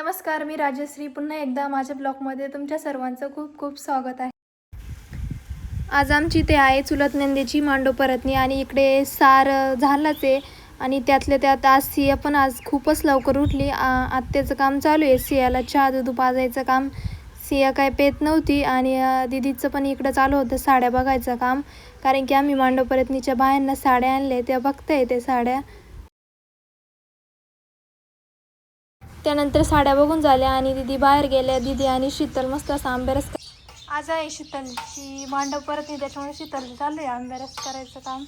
नमस्कार मी राजश्री. पुन्हा एकदा माझ्या ब्लॉगमध्ये तुमच्या सर्वांचं खूप खूप स्वागत आहे. आज आमची ते आहे चुलत नंदेची मांडो परतणी आणि इकडे सार अ, झालाच आहे आणि त्यातल्या त्यात आज सिया पण आज खूपच लवकर उठली. आत्याचं काम चालू आहे. सियाला चहा दूध पाजायचं काम. सिया काय पेत नव्हती आणि दिदीचं दीदीचं पण इकडं चालू होतं साड्या बघायचं काम. कारण की आम्ही मांडोपरतनीच्या बायांना साड्या आणल्या त्या बघताय ते साड्या. त्यानंतर साड्या बघून झाल्या आणि दिदी बाहेर गेल्या. दिदी आणि शीतल मस्त असा आंबेरस आज आहे शीतलची मांडव परत नाही त्याच्यामुळे शीतल चालू आहे आंबेरस करायचं काम.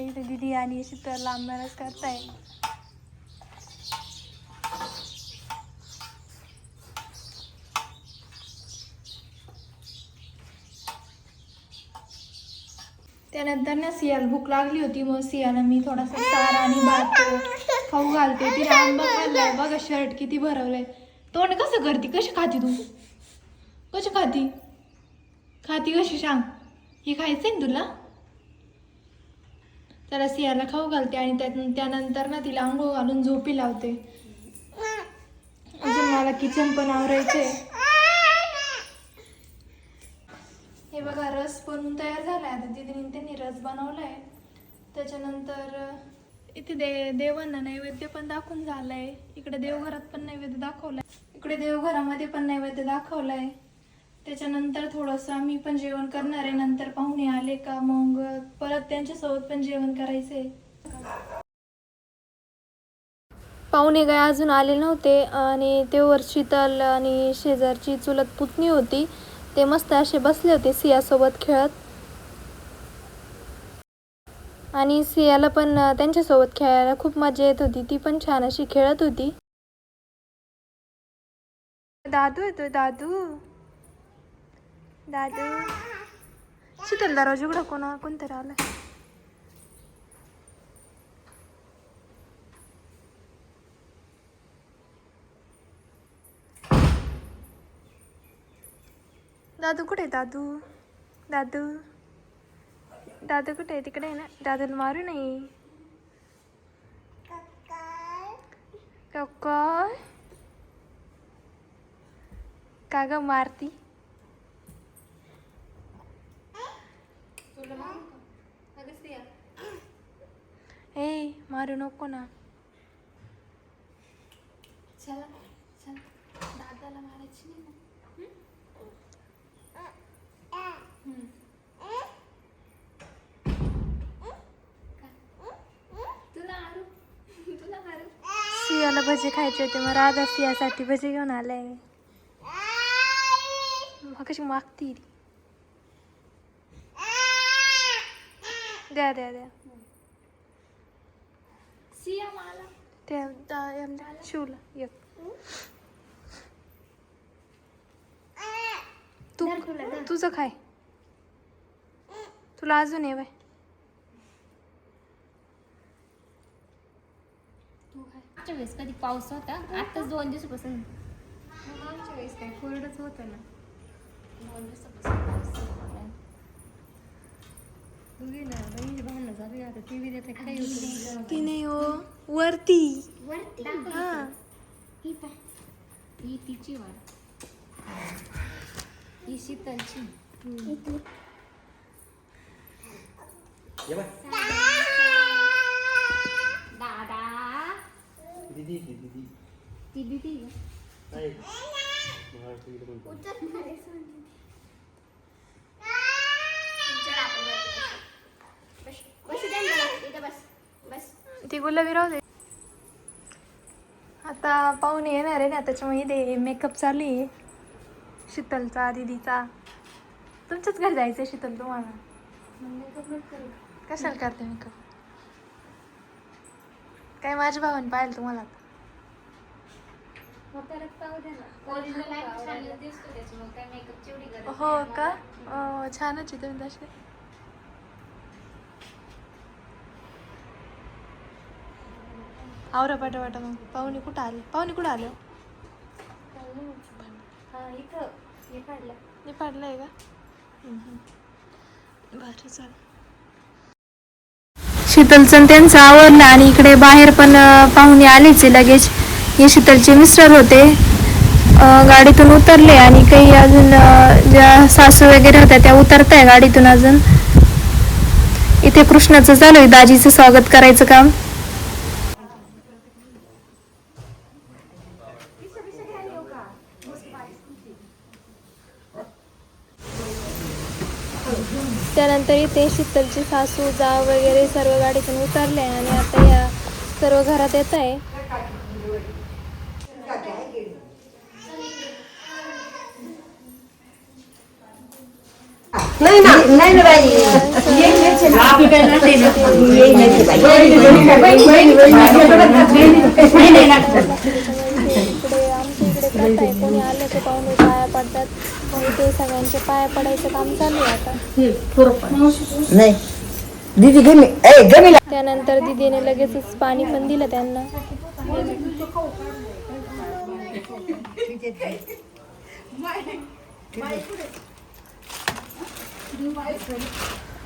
इथे दिदी आणि शीतल आंबेरस करताय त्यानंतर ना सियाल भूक लागली होती मग सियाला मी थोडासा सार आणि भात खाऊ घालते. तिला आंबा खाल्लाय बघा शर्ट किती भरवलंय. तोंड कसं करते? कशी खाती तू? कशी खाती? खाती कशी सांग? हे खायचंय ना तुला? त्याला सियाला खाऊ घालते आणि त्यानंतर ना तिला आंघोळ घालून झोपी लावते. अजून मला किचन पण आवरायचंय. हे बघा रस बनून तयार झाला आता तिथे त्यांनी रस त्याच्यानंतर इथे दे देवांना नैवेद्य पण दाखवून झालंय. इकडे देवघरात पण नैवेद्य दाखवलाय. इकडे देवघरामध्ये पण नैवेद्य दाखवलाय. त्याच्यानंतर थोडंसं आम्ही पण जेवण करणार आहे. नंतर पाहुणे आले का मग परत त्यांच्यासोबत पण जेवण करायचंय पाहुणे काय अजून आले नव्हते आणि तेवर शीतल आणि शेजारची चुलत पुतणी होती. ते मस्त असे बसले होते सियासोबत खेळत. आणि सियाला पण त्यांच्यासोबत खेळायला खूप मजा येत होती. ती पण छान अशी खेळत होती. दादू येतोय दादू. दादू. शीतल दरवाजा उघडा कोणा कोणतरी आलाय. दादू कुठे आहे दादू? दादू. दादू कुठे आहे तिकडे आहे ना दादूला मारू नाही काय का ग मारती ए मारू नको ना चला चला दादाला मारायची सियाला भजी खायचे होते मग राधा सियासाठी भजी घेऊन आले मग कशी मागती. द्या द्या द्या. यांना शिवला एक. तू तुझं खाय. तुला अजून आहे बाय. मागच्या वेळेस कधी पाऊस होता? आताच दोन दिवसापासून. मागच्या वेळेस काय कोरडच होतं ना. दोन दिवसापासून पाऊस होता. तू घे ना बहिणीची भांडणं आता. टी व्ही देते काय होतं? ती नाही हो वरती. वरती? हा. ही पाय ही तिची वाट ही शीतलची. ये बाय. दीदी ती दीदी. ती दिदी म्हणतो ती गुलाबी राहू दे. आता पाहुणे येणार आहे ना त्याच्यामुळे इथे मेकअप चालू आहे. शीतलचा दीदीचा. तुमच्याच घरी जायचं शीतल तुम्हाला? कशाला करते मेकअप काय माझ्या भावाने पाहिलं तुम्हाला? हो का? अं, छानच आहे तुम्ही तसे. आवरा पाठा पाठा मग. पाहुणे कुठं आले? पाहुणे कुठं आले मी पाडलंय का? बरं चालेल शीतलचं त्यांचं आवरलं आणि इकडे बाहेर पण पाहुणे आलेच लगेच. हे शीतलचे मिस्टर होते. गाडीतून उतरले आणि काही अजून ज्या सासू वगैरे होत्या त्या उतरत गाडीतून अजून. इथे कृष्णाचं चालू आहे दाजीचं स्वागत करायचं काम. त्यानंतर इथे शीतलची सासू जाव वगैरे सर्व गाडीतून उतरले आणि आता या सर्व घरात येत आहे. नाही ना नाही ना बाई. ते आमच्या इकडे कोणी आलं सगळ्यांचे पाया पडायचं काम चालू आहे आता. नाही. दीदी गमी ए गमी त्यानंतर दिदीने लगेचच पाणी पण दिलं त्यांना.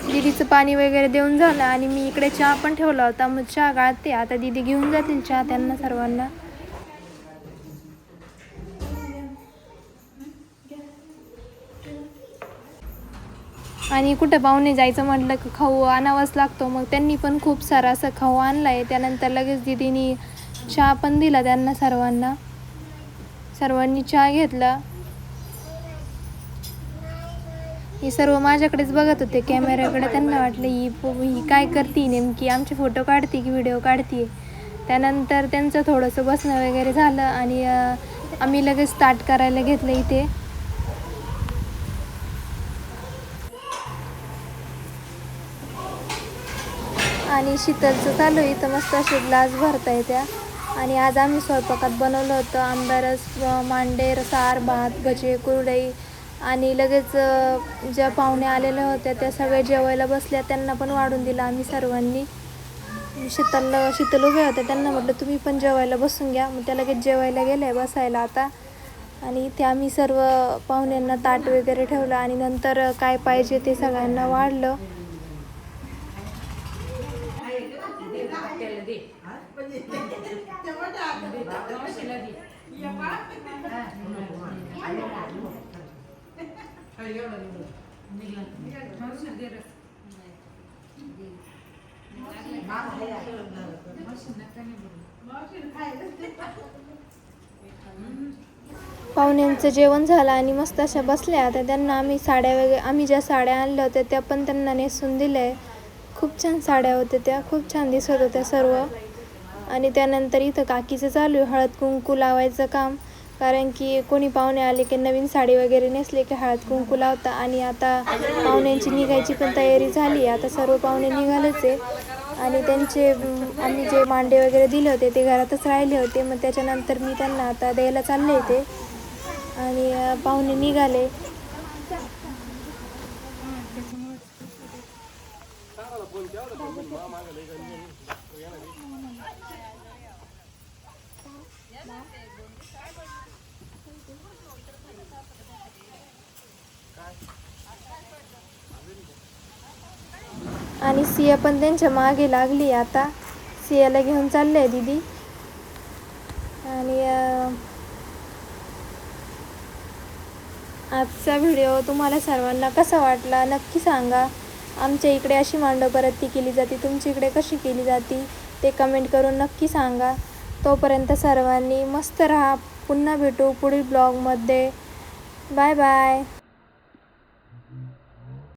दिदीचं पाणी वगैरे देऊन झालं आणि मी इकडे चहा पण ठेवला होता. मग चहा गाळते. आता दिदी घेऊन जातील चहा त्यांना सर्वांना. आणि कुठं पाहुणे जायचं म्हटलं की खाऊ आणावाच लागतो. मग त्यांनी पण खूप सारा असं खाऊ आहे त्यानंतर लगेच दिदीनी चहा पण दिला त्यांना सर्वांना. सर्वांनी चहा घेतला. ही सर्व माझ्याकडेच बघत होते. कॅमेऱ्याकडे त्यांना वाटलं ही ही काय करते नेमकी? आमचे फोटो काढते की व्हिडिओ काढते? त्यानंतर त्यांचं थोडंसं बसणं वगैरे झालं आणि आम्ही लगेच स्टार्ट करायला घेतलं इथे. आणि शीतलचं चालू आहे. इथं मस्त असे ग्लास भरता येत्या आणि आज आम्ही स्वयंपाकात बनवलं होतं आंबारस मांडे सार भात भजे कुरडई आणि लगेच ज्या पाहुण्या आलेल्या होत्या त्या सगळ्या जेवायला बसल्या. त्यांना पण वाढून दिलं आम्ही सर्वांनी. शीतल शीतल उभ्या होत्या त्यांना म्हटलं तुम्ही पण जेवायला बसून घ्या. मग त्या लगेच जेवायला गेल्या बसायला आता. आणि इथे आम्ही सर्व पाहुण्यांना ताट वगैरे ठेवलं आणि नंतर काय पाहिजे ते सगळ्यांना वाढलं. पाहुण्यांचं जेवण झालं आणि मस्त अशा बसल्या. आता त्यांना आम्ही साड्या वगैरे आम्ही ज्या साड्या आणल्या होत्या त्या पण त्यांना नेसून दिल्या आहे. खूप छान साड्या होत्या त्या खूप छान दिसत होत्या सर्व. आणि त्यानंतर इथं काकीचं चालू आहे हळद कुंकू लावायचं काम. कारण की कोणी पाहुणे आले की नवीन साडी वगैरे नेसले की हळद कुंकू लावता. आणि आता पाहुण्यांची निघायची पण तयारी झाली आता सर्व पाहुणे निघालेच आहे. आणि त्यांचे आम्ही जे मांडे वगैरे दिले होते ते घरातच राहिले होते. मग त्याच्यानंतर मी त्यांना आता द्यायला चालले होते. आणि पाहुणे निघाले. आणि सिया पण त्यांच्या मागे लागली आता. सियाला घेऊन चालले आहे दीदी. आणि आजचा व्हिडिओ तुम्हाला सर्वांना कसा वाटला नक्की सांगा. आमच्या इकडे अशी मांडवपरती केली जाते. तुमच्या इकडे कशी केली जाते? ते कमेंट करून नक्की सांगा. तोपर्यंत सर्वांनी मस्त राहा. पुन्हा भेटू पुढील ब्लॉगमध्ये बाय बाय